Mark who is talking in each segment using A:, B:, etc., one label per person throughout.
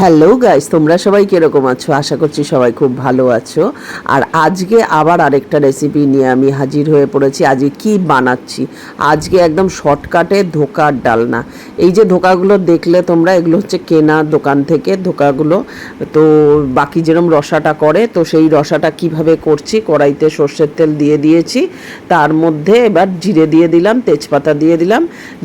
A: Hello guys তোমরা সবাই কীরকম আছো? আশা করছি সবাই খুব ভালো আছো। আর আজকে আবার আরেকটা রেসিপি নিয়ে আমি হাজির হয়ে পড়েছি। আজকে কি বানাচ্ছি? আজকে একদম শর্টকাটে ধোকার ডালনা। এই যে ধোকাগুলো দেখলে তোমরা, এগুলো হচ্ছে কেনা দোকান থেকে। ধোকাগুলো তো বাকি যেরকম রসাটা করে, তো সেই রসাটা কীভাবে করছি? কড়াইতে সর্ষের তেল দিয়ে দিয়েছি। তার মধ্যে এবার জিরে দিয়ে দিলাম, তেজপাতা দিয়ে দিলাম।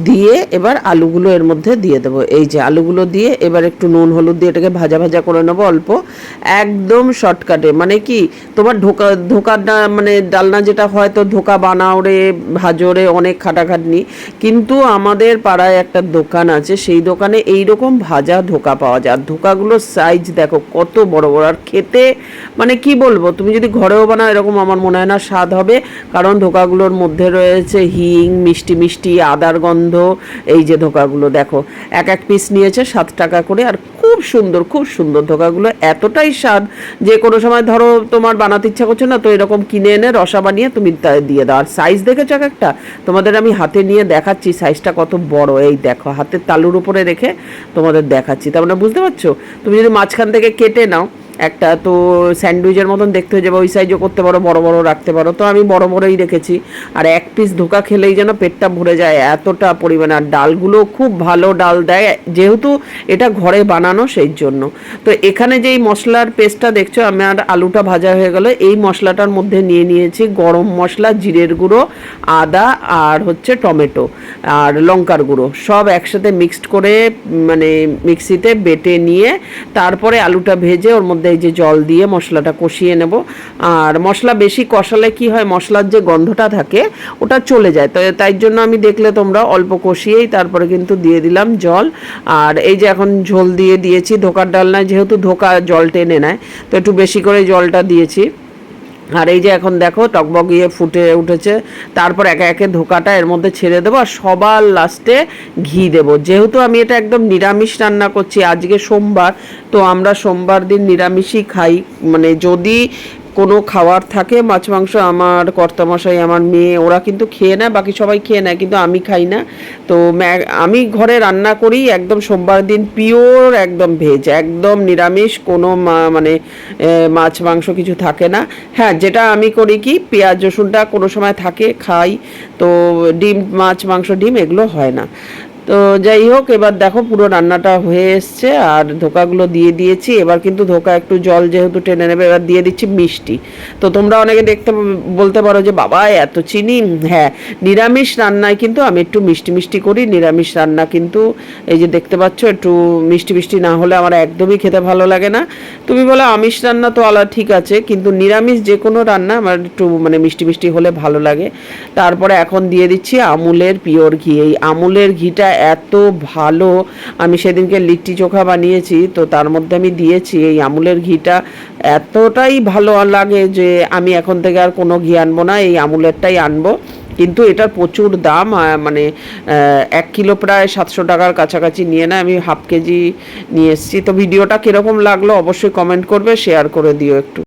A: দিয়ে এবার আলুগুলো এর মধ্যে দিয়ে দেবো। এই যে আলুগুলো দিয়ে এবার একটু নুন, হলুদ দিয়ে এটাকে ভাজা ভাজা করে নেব অল্প। একদম শর্টকাটে মানে কি, তোমার ধোকা ধোকার ডা- মানে ডালনা যেটা হয় তো ধোকা বানাও রে ভাজো রে অনেক খাটাখাটনি। কিন্তু আমাদের পাড়ায় একটা দোকান আছে, সেই দোকানে এই রকম ভাজা ধোকা পাওয়া যায়। আর ধোকাগুলোর সাইজ দেখো কত বড় বড়। আর খেতে মানে কি বলব, তুমি যদি ঘরেও বানাও এরকম আমার মনে হয় না স্বাদ হবে। কারণ ধোকাগুলোর মধ্যে রয়েছে হিং, মিষ্টি মিষ্টি, আদার গন্ধ, এই যে ধোকাগুলো দেখো। এক এক পিস নিয়েছে সাত টাকা করে। আর খুব সুন্দর খুব সুন্দর ধোকাগুলো। এতটাই স্বাদ যে কোনো সময় ধরো তোমার বানাতে ইচ্ছা করছে না, তো এরকম কিনে এনে রসা বানিয়ে তুমি দিয়ে দাও। আর সাইজ দেখেছ এক একটা? তোমাদের আমি হাতে নিয়ে দেখাচ্ছি সাইজটা কত বড়। এই দেখো, হাতের তালুর উপরে রেখে তোমাদের দেখাচ্ছি। তার মানে বুঝতে পারছ? তুমি যদি মাঝখান থেকে কেটে নাও একটা তো স্যান্ডউইচের মতন দেখতে হয়ে যাবে, ওই সাইজও করতে পারো, বড় বড় রাখতে পারো। তো আমি বড় বড়ই রেখেছি। আর এক পিস ধোকা খেলেই যেন পেটটা ভরে যায় এতটা পরিমাণে। আর ডালগুলো খুব ভালো ডাল দেয়, যেহেতু এটা ঘরে বানানো সেই জন্য। তো এখানে যেই মশলার পেস্টটা দেখছ আমার আলুটা ভাজা হয়ে গেল। এই মশলাটার মধ্যে নিয়ে নিয়েছি গরম মশলা, জিরের গুঁড়ো, আদা আর হচ্ছে টমেটো আর লঙ্কার গুঁড়ো। সব একসাথে মিক্সড করে মানে মিক্সিতে বেটে নিয়ে, তারপরে আলুটা ভেজে ওর মধ্যে এই যে জল দিয়ে মশলাটা কষিয়ে নেব। আর মশলা বেশি কষালে কি হয়, মশলার যে গন্ধটা থাকে, ওটা চলে যায়। তো তাই জন্য আমি দেখলে তোমরা অল্প কষিয়েই তারপরে কিন্তু দিয়ে দিলাম জল। আর এই যে এখন ঝোল দিয়ে দিয়েছি, ধোকার ডালনায় যেহেতু ধোকা জল টেনে নেয়, তো একটু বেশি করে জলটা দিয়েছি। আর এই যে এখন দেখো টকবগিয়ে ফুটে উঠেছে, তারপর একে একে ধোকাটা এর মধ্যে ছেড়ে দেবো আর সবার লাস্টে ঘি দেব। যেহেতু আমি এটা একদম নিরামিষ রান্না করছি, আজকে সোমবার, তো আমরা সোমবার দিন নিরামিষই খাই। মানে যদি কোনো খাবার থাকে, মাছ, মাংস আমার কর্তামশাই, আমার মেয়ে, ওরা কিন্তু খেয়ে নেয়, বাকি সবাই খেয়ে নেয়, কিন্তু আমি খাই না। তো আমি ঘরে রান্না করি, একদম সোমবার দিন পিওর একদম ভেজ, একদম নিরামিষ, কোনো মানে মাছ, মাংস কিছু থাকে না। হ্যাঁ যেটা আমি করি কি, পেঁয়াজ, রসুনটা কোনো সময় থাকে, খাই, তো ডিম, মাছ, মাংস, ডিম, এগুলো হয় না। তো যাই হোক, এবার দেখো পুরো রান্নাটা হয়ে এসছে আর ধোকাগুলো দিয়ে দিয়েছি। এবার কিন্তু ধোকা একটু জল যেহেতু টেনে নেবে, এবার দিয়ে দিচ্ছি মিষ্টি। তো তোমরা অনেকে দেখতে বলতে পারো যে, বাবা, এত চিনি? হ্যাঁ নিরামিষ রান্নায় কিন্তু আমি একটু মিষ্টি মিষ্টি করি। নিরামিষ রান্না কিন্তু এই যে দেখতে পাচ্ছ, একটু মিষ্টি মিষ্টি না হলে আমার একদমই খেতে ভালো লাগে না। তুমি বলো, আমিষ রান্না তো আলাদা, ঠিক আছে, কিন্তু নিরামিষ যে কোনো রান্না আমার একটু মানে মিষ্টি মিষ্টি হলে ভালো লাগে। তারপরে এখন দিয়ে দিচ্ছি আমুলের পিওর ঘি। এই আমুলের ঘিটা এত ভালো। আমি সেদিনকে লিট্টি চোখা বানিয়েছি, তো তার মধ্যে আমি দিয়েছি এই আমুলের ঘিটা। এতটাই ভালো লাগে যে আমি এখন থেকে আর কোনো ঘি আনব না, এই আমুলেরটাই আনব। কিন্তু এটার প্রচুর দাম মানে এক কিলো প্রায় সাতশো টাকার কাছাকাছি নিয়ে নেয়। আমি হাফ কেজি নিয়ে এসেছি। তো ভিডিওটা কীরকম লাগল অবশ্যই কমেন্ট করবে, শেয়ার করে দিও একটু।